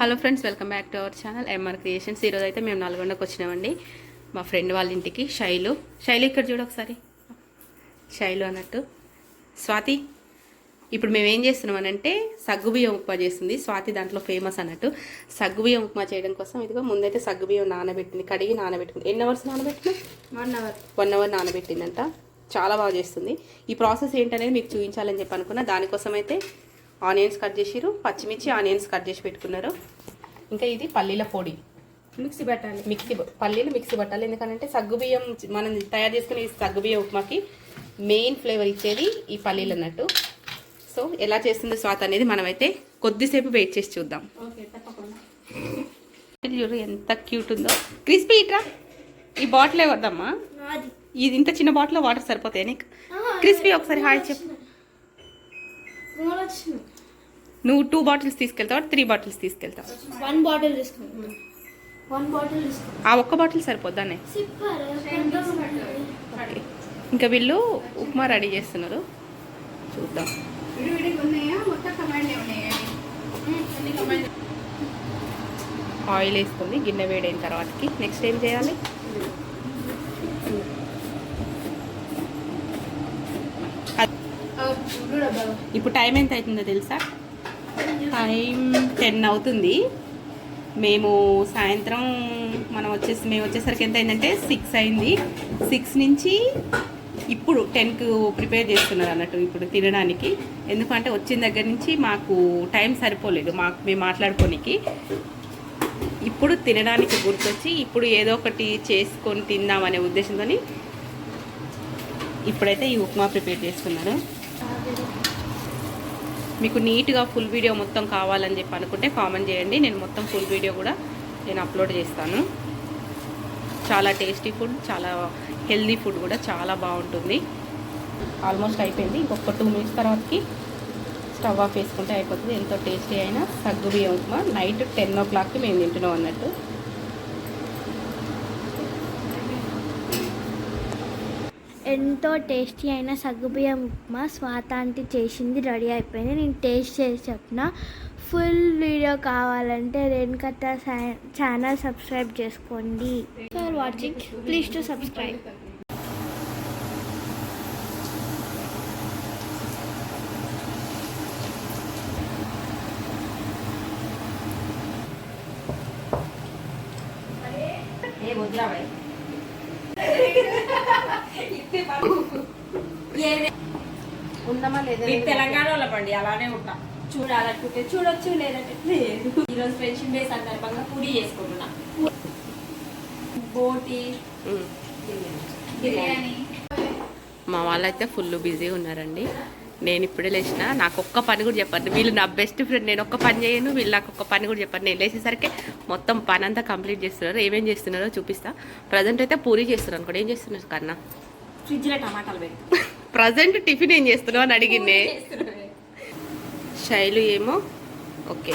Hello friends welcome back to our channel. MR creations. ఈరోజు అయితే మేము నల్గొండకు వచ్చినామండి. మా ఫ్రెండ్ వాళ్ళ ఇంటికి శైలు. శైలు ఇక్కడ చూడు ఒకసారి. శైలు అన్నట్టు. స్వాతి ఇప్పుడు మేము ఏం చేస్తున్నాం అనంటే సగ్గుబియ్యం ఉప్మా చేస్తుంది. స్వాతి దాంట్లో ఫేమస్ అన్నట్టు. సగ్గుబియ్యం ఉప్మా చేయడం కోసం ఇదిగో ముందైతే సగ్గుబియ్యం నానబెట్టింది కడిగి నానబెట్టుకుంది ఎన్ని hours నానబెట్టినా? One hour. One hour నానబెట్టిందంట. చాలా బాగా చేస్తుంది. ఈ ప్రాసెస్ ఏంటనేది మీకు చూపించాలని చెప్పి అనుకున్నా. దానికోసం అయితే ఆనియన్స్ కట్ చేసిరు పచ్చిమిర్చి ఆనియన్స్ కట్ చేసి పెట్టుకున్నారు. ఇంకా ఇది పల్లీల పొడి. మిక్సీ పెట్టాలి మిక్సీ పల్లీలు మిక్సీ పట్టాలి ఎందుకంటే సగ్గుబియ్యం మనం తయారు చేసుకునే సగ్గుబియ్యం ఉప్మాకి మెయిన్ ఫ్లేవర్ ఇచ్చేది ఈ పల్లీలు అన్నట్టు. సో ఎలా చేస్తుందో స్వాత్ అనేది మనమైతే కొద్దిసేపు వెయిట్ చేసి చూద్దాం. చూడు ఎంత క్యూట్ ఉందో. క్రిస్పీ ఇట్రా. ఈ బాటిల్ వద్దమ్మా. ఇది ఇంత చిన్న బాటిల్లో వాటర్ సరిపోతాయి నీకు? క్రిస్పీ ఒకసారి హాయ్ చెప్పు. నువ్వు టూ బాటిల్స్ తీసుకెళ్తావు? త్రీ బాటిల్స్ తీసుకెళ్తావు? వన్ బాటిల్ తీసుకున్నాం. వన్ బాటిల్ తీసుకున్నాం. ఆ ఒక్క బాటిల్ సరిపోద్దానే? ఓకే ఇంకా వీళ్ళు ఉప్మా రెడీ చేస్తున్నారు. చూద్దాం. ఆయిల్ వేసుకుంది గిన్నె వేడైన తర్వాతకి నెక్స్ట్ ఏం చేయాలి? ఇప్పుడు టైం ఎంత అవుతుందో తెలుసా? టైం టెన్ అవుతుంది. మేము సాయంత్రం మనం వచ్చేసి మేము వచ్చేసరికి ఎంత అయిందంటే సిక్స్ అయింది. సిక్స్ నుంచి ఇప్పుడు టెన్కు ప్రిపేర్ చేస్తున్నారు అన్నట్టు ఇప్పుడు తినడానికి. ఎందుకంటే వచ్చిన దగ్గర నుంచి మాకు టైం సరిపోలేదు. మాకు మేము మాట్లాడుకోనికి. ఇప్పుడు తినడానికి గుర్తొచ్చి ఇప్పుడు ఏదో ఒకటి చేసుకొని తిందామనే ఉద్దేశంతో ఇప్పుడైతే ఈ ఉప్మా ప్రిపేర్ చేస్తున్నారు. మీకు నీట్గా ఫుల్ వీడియో మొత్తం కావాలని చెప్పి అనుకుంటే కామెంట్ చేయండి. నేను మొత్తం ఫుల్ వీడియో కూడా నేను అప్లోడ్ చేస్తాను. చాలా టేస్టీ ఫుడ్ చాలా హెల్దీ ఫుడ్ కూడా చాలా బాగుంటుంది. ఆల్మోస్ట్ అయిపోయింది. ఇంకొక టూ మినిట్స్ తర్వాతకి స్టవ్ ఆఫ్ వేసుకుంటే అయిపోతుంది. ఎంతో టేస్టీ అయినా సగ్గు బియ్యం ఉప్మా. నైట్ టెన్ ఓ క్లాక్కి మేము తింటున్నాం అన్నట్టు. ఎంతో టేస్టీ అయిన సగ్గుబియ్యం ఉప్మా స్వాతాంటి చేసింది రెడీ అయిపోయింది. నేను టేస్ట్ చేసి చెప్పిన. ఫుల్ వీడియో కావాలంటే రేణుకథ ఛానల్ సబ్స్క్రైబ్ చేసుకోండి. For watching please to subscribe లేదా తెలంగాణ పండి అలానే ఉంటాం. చూడాలనుకుంటే చూడొచ్చు లేదంటే లేదు. ఈరోజు ఫ్రెండ్షిప్ డే సందర్భంగా పూరి చేసుకుంటున్నా. బోటి. బిర్యానీ. మా వాళ్ళైతే ఫుల్ బిజీ ఉన్నారండి. నేను ఇప్పుడే లేచిన. నాకు ఒక్క పని కూడా చెప్పండి వీళ్ళు నా బెస్ట్ ఫ్రెండ్. నేను ఒక్క పని చేయను. వీళ్ళు నాకు ఒక్క పని కూడా చెప్పండి నేను లేచేసరికి మొత్తం పని అంతా కంప్లీట్ చేస్తున్నారు. ఏమేం చేస్తున్నారో చూపిస్తా. ప్రజెంట్ అయితే పూరి చేస్తున్నారు అనుకోండి. ఏం చేస్తున్నారు కన్నా? ఫ్రిడ్జ్లో టమాటాలు పెట్టి. ప్రజెంట్ టిఫిన్ ఏం చేస్తున్నావు అని అడిగిందే. శైలు ఏమో ఓకే.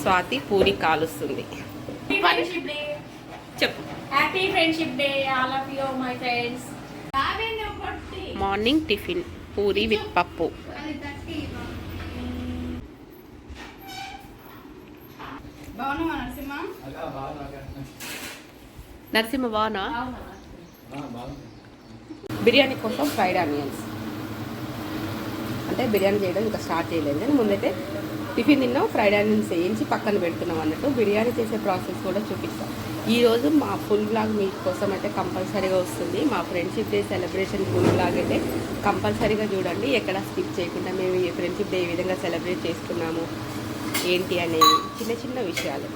స్వాతి పూరి కాలుస్తుంది. ఫ్రెండ్షిప్ డే చెప్పు. Happy friendship day all of you my friends morning tiffin puri with పప్పు. నరసింహ? బాగున్నా బిర్యానీ కోసం ఫ్రైడ్ ఆనియన్స్. అంటే బిర్యానీ చేయడం ఇంకా స్టార్ట్ చేయలేదు. కానీ ముందైతే టిఫిన్ తిన్నాం ఫ్రైడ్ ఆనియన్స్ వేయించి పక్కన పెడుతున్నాం అన్నట్టు బిర్యానీ చేసే ప్రాసెస్ కూడా చూపిస్తాం. ఈరోజు మా ఫుల్ బ్లాగ్ మీకోసం అయితే కంపల్సరీగా వస్తుంది. మా friendship day celebration full blog అయితే కంపల్సరీగా చూడండి. ఎక్కడ స్కిప్ చేయకుండా మేము ఈ ఫ్రెండ్షిప్ డే ఏ విధంగా సెలబ్రేట్ చేసుకున్నాము ఏంటి అనేవి చిన్న చిన్న విషయాలు.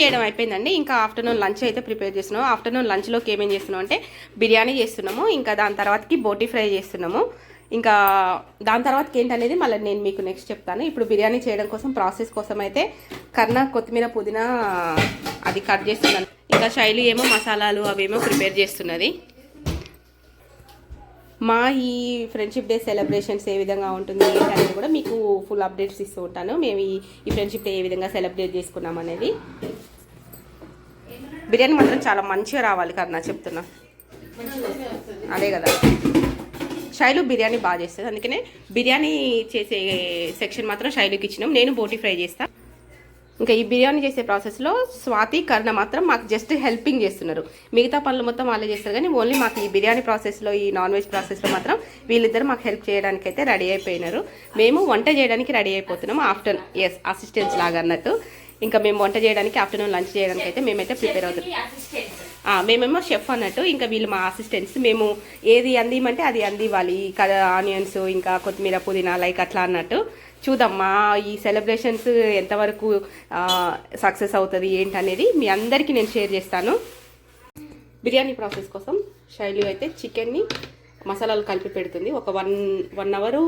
చేయడం అయిపోయిందండి. ఇంకా ఆఫ్టర్నూన్ లంచ్ అయితే ప్రిపేర్ చేస్తున్నాము. ఆఫ్టర్నూన్ లంచ్లోకి ఏమేం చేస్తున్నాం అంటే బిర్యానీ చేస్తున్నాము. ఇంకా దాని తర్వాతకి బోటీ ఫ్రై చేస్తున్నాము. ఇంకా దాని తర్వాతకి ఏంటనేది మళ్ళీ నేను మీకు నెక్స్ట్ చెప్తాను. ఇప్పుడు బిర్యానీ చేయడం కోసం ప్రాసెస్ కోసం అయితే కర్ణ కొత్తిమీర పుదీనా అది కట్ చేస్తున్నాను. ఇంకా శైలి ఏమో మసాలాలు అవేమో ప్రిపేర్ చేస్తున్నది. మా ఈ ఫ్రెండ్షిప్ డే సెలబ్రేషన్స్ ఏ విధంగా ఉంటుంది ఏంటనేది కూడా మీకు ఫుల్ అప్డేట్స్ ఇస్తూ ఉంటాను. మేము ఈ ఫ్రెండ్షిప్ డే ఏ విధంగా సెలబ్రేట్ చేసుకున్నాం అనేది. బిర్యానీ మాత్రం చాలా మంచిగా రావాలి కదా నా చెప్తున్నా. అదే కదా. శైలు బిర్యానీ బాగా చేస్తుంది. అందుకనే బిర్యానీ చేసే సెక్షన్ మాత్రం శైలుకి ఇచ్చినాం. నేను బోటి ఫ్రై చేస్తా. ఇంకా ఈ బిర్యానీ చేసే ప్రాసెస్లో స్వాతి కర్ణ మాత్రం మాకు జస్ట్ హెల్పింగ్ చేస్తున్నారు. మిగతా పనులు మొత్తం వాళ్ళే చేస్తారు కానీ ఓన్లీ మాకు ఈ బిర్యానీ ప్రాసెస్లో ఈ నాన్ వెజ్ ప్రాసెస్లో మాత్రం వీళ్ళిద్దరు మాకు హెల్ప్ చేయడానికి అయితే రెడీ అయిపోయినారు. మేము వంట చేయడానికి రెడీ అయిపోతున్నాము ఆఫ్టర్ ఎస్ అసిస్టెంట్స్ లాగా అన్నట్టు. ఇంకా మేము వంట చేయడానికి ఆఫ్టర్నూన్ లంచ్ చేయడానికి అయితే మేమైతే ప్రిపేర్ అవుతున్నాం. మేమేమో షెఫ్ అన్నట్టు ఇంకా వీళ్ళు మా అసిస్టెంట్స్ మేము ఏది అందిమంటే అది అందివ్వాలి. కదా ఆనియన్స్ ఇంకా కొత్తిమీర పుదీనా లైక్ అట్లా అన్నట్టు. చూద్దాం మా ఈ సెలబ్రేషన్స్ ఎంతవరకు సక్సెస్ అవుతుంది ఏంటనేది మీ అందరికీ నేను షేర్ చేస్తాను. బిర్యానీ ప్రాసెస్ కోసం శైలి అయితే చికెన్ని మసాలాలు కలిపి పెడుతుంది. ఒక వన్ వన్ అవరు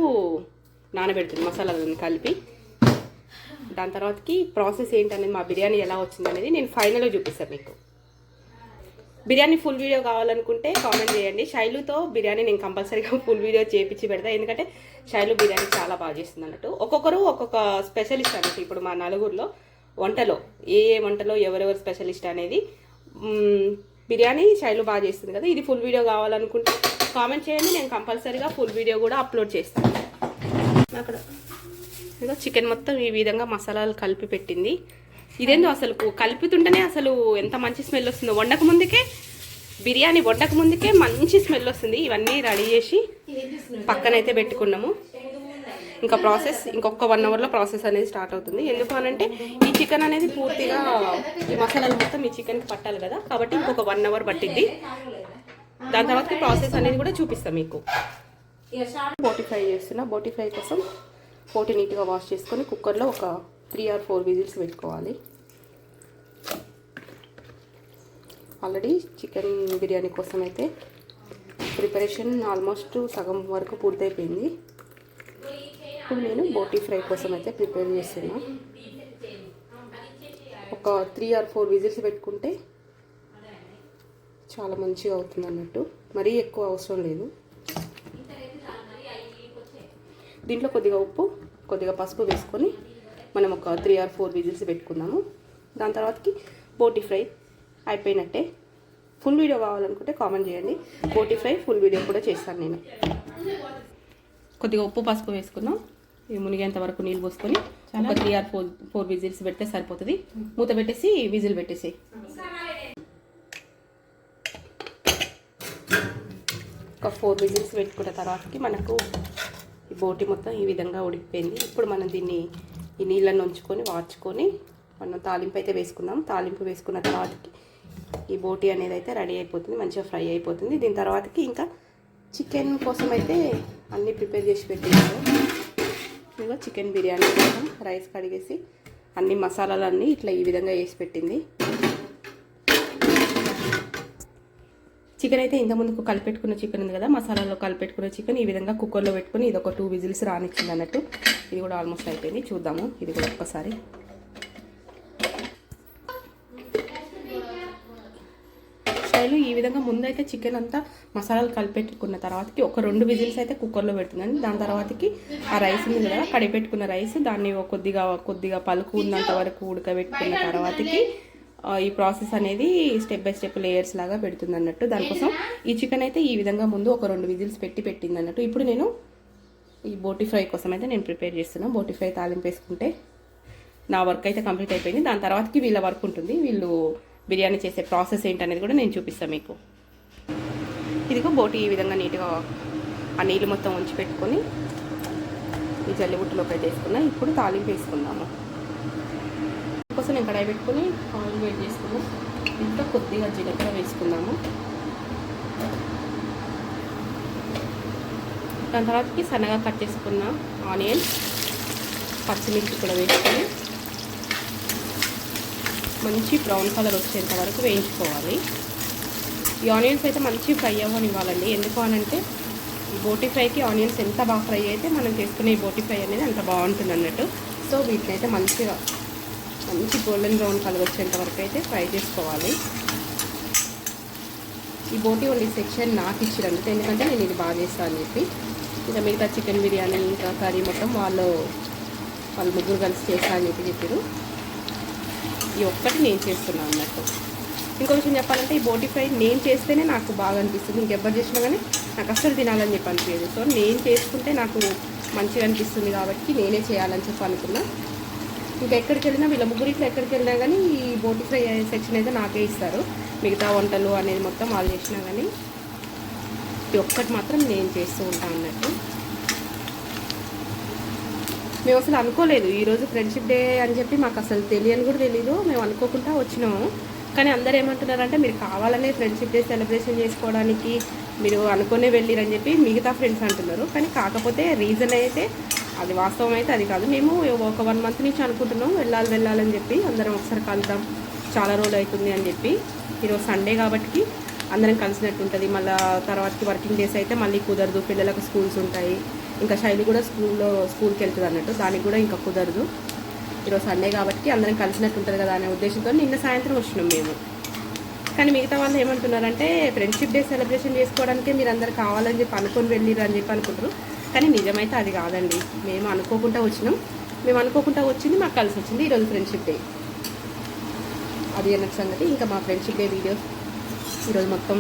నానబెడుతుంది మసాలాలను కలిపి. దాని తర్వాతకి ప్రాసెస్ ఏంటనేది మా బిర్యానీ ఎలా వచ్చింది అనేది నేను ఫైనల్గా చూపిస్తాను మీకు. బిర్యానీ ఫుల్ వీడియో కావాలనుకుంటే కామెంట్ చేయండి. శైలుతో బిర్యానీ నేను కంపల్సరీగా ఫుల్ వీడియో చేపించి పెడతా. ఎందుకంటే శైలు బిర్యానీ చాలా బాగా చేస్తుంది అన్నట్టు. ఒక్కొక్కరు ఒక్కొక్క స్పెషలిస్ట్ అన్నట్టు. ఇప్పుడు మా నలుగురిలో వంటలో ఏ ఏ వంటలో ఎవరెవరు స్పెషలిస్ట్ అనేది బిర్యానీ శైలు బాగా చేస్తుంది కదా. ఇది ఫుల్ వీడియో కావాలనుకుంటే కామెంట్ చేయండి. నేను కంపల్సరీగా ఫుల్ వీడియో కూడా అప్లోడ్ చేస్తాను. అక్కడ. చికెన్ మొత్తం ఈ విధంగా మసాలాలు కలిపి పెట్టింది. ఇదేందో అసలు కలుపుతుంటేనే అసలు ఎంత మంచి స్మెల్ వస్తుందో. వండక ముందుకే బిర్యానీ వండక ముందుకే మంచి స్మెల్ వస్తుంది. ఇవన్నీ రెడీ చేసి పక్కనైతే పెట్టుకున్నాము. ఇంకా ప్రాసెస్ ఇంకొక వన్ అవర్లో ప్రాసెస్ అనేది స్టార్ట్ అవుతుంది. ఎందుకు అనంటే ఈ చికెన్ అనేది పూర్తిగా ఈ మసాలాలు మొత్తం ఈ చికెన్కి పట్టాలి కదా. కాబట్టి ఇంకొక వన్ అవర్ పట్టిద్ది. దాని తర్వాత ప్రాసెస్ అనేది కూడా చూపిస్తాం మీకు. బోటి ఫ్రై చేస్తున్నా. బోటి ఫ్రై కోసం బోటి నీట్గా వాష్ చేసుకొని కుక్కర్లో ఒక త్రీ ఆర్ ఫోర్ విజిల్స్ పెట్టుకోవాలి. ఆల్రెడీ చికెన్ బిర్యానీ కోసం అయితే ప్రిపరేషన్ ఆల్మోస్ట్ సగం వరకు పూర్తయిపోయింది. ఇప్పుడు నేను బోటీ ఫ్రై కోసం అయితే ప్రిపేర్ చేస్తున్నా. ఒక త్రీ ఆర్ ఫోర్ విజిల్స్ పెట్టుకుంటే చాలా మంచిగా అవుతుంది అన్నట్టు. మరీ ఎక్కువ అవసరం లేదు. దీంట్లో కొద్దిగా ఉప్పు కొద్దిగా పసుపు వేసుకొని మనం ఒక త్రీ ఆర్ ఫోర్ విజిల్స్ పెట్టుకుందాము. దాని తర్వాతకి బోటి ఫ్రై అయిపోయినట్టే. ఫుల్ వీడియో కావాలనుకుంటే కామెంట్ చేయండి. బోటి ఫ్రై ఫుల్ వీడియో కూడా చేస్తాను నేను. కొద్దిగా ఉప్పు పసుపు వేసుకుందాం. ఇవి మునిగేంత వరకు నీళ్ళు పోసుకొని ఒక three or four four whistles పెడితే సరిపోతుంది. మూత పెట్టేసి విజిల్ పెట్టేసి ఒక ఫోర్ విజిల్స్ పెట్టుకున్న తర్వాతకి మనకు ఈ బోటి మొత్తం ఈ విధంగా ఉడికిపోయింది. ఇప్పుడు మనం దీన్ని ఈ నీళ్ళను ఉంచుకొని వార్చుకొని మనం తాలింపు అయితే వేసుకుందాం. తాలింపు వేసుకున్న తర్వాతకి ఈ బోటి అనేది అయితే రెడీ అయిపోతుంది మంచిగా ఫ్రై అయిపోతుంది. దీని తర్వాతకి ఇంకా చికెన్ కోసం అయితే అన్నీ ప్రిపేర్ చేసి పెట్టేసాను ఇంకా చికెన్ బిర్యానీ కోసం రైస్ కడిగేసి అన్ని మసాలాలన్నీ ఇట్లా ఈ విధంగా వేసి పెట్టింది. చికెన్ అయితే ఇంత ముందుకు కలిపెట్టుకున్న చికెన్ ఉంది కదా మసాలాలో కలిపెట్టుకున్న చికెన్ ఈ విధంగా కుక్కర్లో పెట్టుకుని ఇది ఒక టూ విజిల్స్ రానిచ్చింది అన్నట్టు. ఇది కూడా ఆల్మోస్ట్ అయిపోయింది. చూద్దాము. ఇది కూడా ఒక్కసారి. స్టైలు ఈ విధంగా ముందైతే చికెన్ అంతా మసాలాలు కలిపెట్టుకున్న తర్వాతకి ఒక రెండు విజిల్స్ అయితే కుక్కర్లో పెడుతుందండి. దాని తర్వాతకి ఆ రైస్ ఉంది కదా కడిపెట్టుకున్న రైస్ దాన్ని ఒక కొద్దిగా కొద్దిగా పలుకు ఉన్నంత వరకు ఉడకబెట్టుకున్న తర్వాతకి ఈ ప్రాసెస్ అనేది స్టెప్ బై స్టెప్ లేయర్స్ లాగా పెడుతుంది అన్నట్టు దానికోసం. ఈ చికెన్ అయితే ఈ విధంగా ముందు ఒక రెండు విజిల్స్ పెట్టి పెట్టింది అన్నట్టు ఇప్పుడు నేను ఈ బోటి ఫ్రై కోసం అయితే నేను ప్రిపేర్ చేస్తున్నాను బోటి ఫ్రై తాలింపు వేసుకుంటే నా వర్క్ అయితే కంప్లీట్ అయిపోయింది. దాని తర్వాతకి వీళ్ళ వర్క్ ఉంటుంది. వీళ్ళు బిర్యానీ చేసే ప్రాసెస్ ఏంటనేది కూడా నేను చూపిస్తాను మీకు. ఇదిగో బోటి ఈ విధంగా నీట్గా ఆ నీళ్ళు మొత్తం ఉంచి పెట్టుకొని ఈ జల్లిబుట్టులోకి అయితే వేసుకున్నా. ఇప్పుడు తాలింపు వేసుకుందాము. కోసం నేను కడాయి పెట్టుకుని ఆయిల్ వేడి చేసుకున్నాం ఇంకా కొద్దిగా జీలకర్ర వేసుకుందాము. దాని తర్వాతకి సన్నగా కట్ చేసుకున్న ఆనియన్ పచ్చిమిర్చి కూడా వేసుకొని మంచి బ్రౌన్ కలర్ వచ్చేంత వరకు వేయించుకోవాలి. ఈ ఆనియన్స్ అయితే మంచి ఫ్రై అవ్వనివ్వాలండి. ఎందుకు అనంటే ఈ బోటి ఫ్రైకి ఆనియన్స్ ఎంత బాగా ఫ్రై అయితే మనం చేసుకునే ఈ బోటి ఫ్రై అనేది అంత బాగుంటుంది అన్నట్టు. సో వీటినైతే అయితే మంచిగా మంచి గోల్డెన్ బ్రౌన్ కలర్ వచ్చేంత వరకు అయితే ఫ్రై చేసుకోవాలి. ఈ బోటి ఓన్లీ సెక్షన్ నాకు ఇచ్చిరందుకు ఎందుకంటే నేను ఇది బాగా చేస్తాను అని చెప్పి. ఇంకా మిగతా చికెన్ బిర్యానీ ఇంకా కర్రీ మొత్తం వాళ్ళు వాళ్ళు ముగ్గురు కలిసి చేస్తా అని చెప్పి చెప్పారు. ఈ ఒక్కటి నేను చేస్తున్నాను అన్నట్టు. ఇంకో విషయం చెప్పాలంటే ఈ బోటి ఫ్రై నేను చేస్తేనే నాకు బాగా అనిపిస్తుంది. ఇంకెవ్వరు చేసినా కానీ నాకు అస్సలు తినాలని చెప్పి అనిపించదు. సో నేను చేసుకుంటే నాకు మంచిగా అనిపిస్తుంది కాబట్టి నేనే చేయాలని చెప్పి అనుకున్నా. ఇంకా ఎక్కడికి వెళ్ళినా వీళ్ళ ముగ్గురిట్లో ఎక్కడికి వెళ్ళినా కానీ ఈ బోటి ఫ్రై సెక్షన్ అయితే నాకే ఇస్తారు. మిగతా వంటలు అనేది మొత్తం వాళ్ళు చేసినా కానీ ఈ ఒక్కటి మాత్రం నేను చేస్తూ ఉంటాను అన్నట్టు. మేము అసలు అనుకోలేదు ఈరోజు ఫ్రెండ్షిప్ డే అని చెప్పి మాకు అసలు తెలియని కూడా తెలీదు. మేము అనుకోకుండా వచ్చినాము. కానీ అందరు ఏమంటున్నారంటే మీరు కావాలనే ఫ్రెండ్షిప్ డే సెలబ్రేషన్ చేసుకోవడానికి మీరు అనుకునే వెళ్ళిరని చెప్పి మిగతా ఫ్రెండ్స్ అంటున్నారు. కానీ కాకపోతే రీజన్ అయితే అది వాస్తవం అయితే అది కాదు. మేము ఒక వన్ మంత్ నుంచి అనుకుంటున్నాం వెళ్ళాలి వెళ్ళాలని చెప్పి అందరం ఒకసారి కలుద్దాం చాలా రోజులు అవుతుంది అని చెప్పి. ఈరోజు సండే కాబట్టి అందరం కలిసినట్టు ఉంటుంది. మళ్ళీ తర్వాతకి వర్కింగ్ డేస్ అయితే మళ్ళీ కుదరదు పిల్లలకు స్కూల్స్ ఉంటాయి. ఇంకా శైలి కూడా స్కూల్లో స్కూల్కి వెళ్తుంది అన్నట్టు దానికి కూడా ఇంకా కుదరదు. ఈరోజు సండే కాబట్టి అందరం కలిసినట్టు ఉంటుంది కదా అనే ఉద్దేశంతో నిన్న సాయంత్రం వచ్చినాం మేము. కానీ మిగతా వాళ్ళు ఏమంటున్నారంటే ఫ్రెండ్షిప్ డే సెలబ్రేషన్ చేసుకోవడానికే మీరు అందరు కావాలని చెప్పి అనుకొని వెళ్ళిరు అని చెప్పి అనుకుంటారు. కానీ నిజమైతే అది కాదండి. మేము అనుకోకుండా వచ్చినాం. మేము అనుకోకుండా వచ్చింది మాకు కలిసి వచ్చింది ఈరోజు ఫ్రెండ్షిప్ డే అది అన్నట్టు సంగతి. ఇంకా మా ఫ్రెండ్షిప్ డే వీడియోస్ ఈరోజు మొత్తం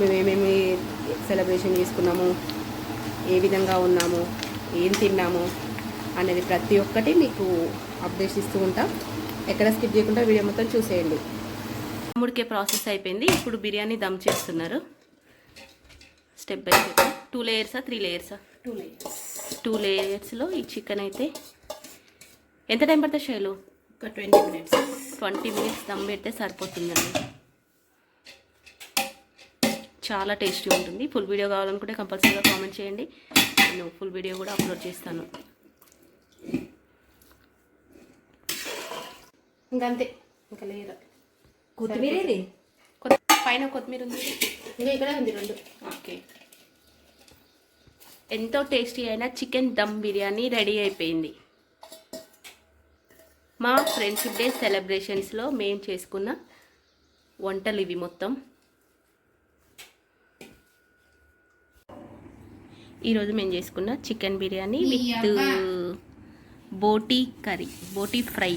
మేము ఏమేమి సెలబ్రేషన్ చేసుకున్నాము ఏ విధంగా ఉన్నాము ఏం తిన్నాము అనేది ప్రతి ఒక్కటి మీకు అప్డేట్స్ ఇస్తూ ఉంటాం. ఎక్కడ స్కిప్ చేయకుండా వీడియో మొత్తం చూసేయండి. తమ్ముడికే ప్రాసెస్ అయిపోయింది. ఇప్పుడు బిర్యానీ దమ్ చేస్తున్నారు. స్టెప్ బై స్టెప్ టూ లేయర్సా త్రీ లేయర్సా టూ లేయర్స్ టూ లేయర్స్లో ఈ చికెన్ అయితే. ఎంత టైం పడుతుంది శైలు? ఒక twenty minutes twenty minutes dum పెడితే సరిపోతుందండి. చాలా టేస్టీ ఉంటుంది. ఫుల్ వీడియో కావాలనుకుంటే కంపల్సరీగా కామెంట్ చేయండి. నేను ఫుల్ వీడియో కూడా అప్లోడ్ చేస్తాను. ఇంకంతే. ఇంకా లేదు కొత్తిమీర పైన కొత్తిమీర ఉంది. ఇంకా ఇక్కడే ఉంది రెండు. ఓకే. ఎంతో టేస్టీ అయిన చికెన్ దమ్ బిర్యానీ రెడీ అయిపోయింది. మా ఫ్రెండ్షిప్ డే సెలబ్రేషన్స్లో మేము చేసుకున్న వంటలు ఇవి మొత్తం. ఈరోజు మేము చేసుకున్న chicken biryani with. Boti curry boti fry.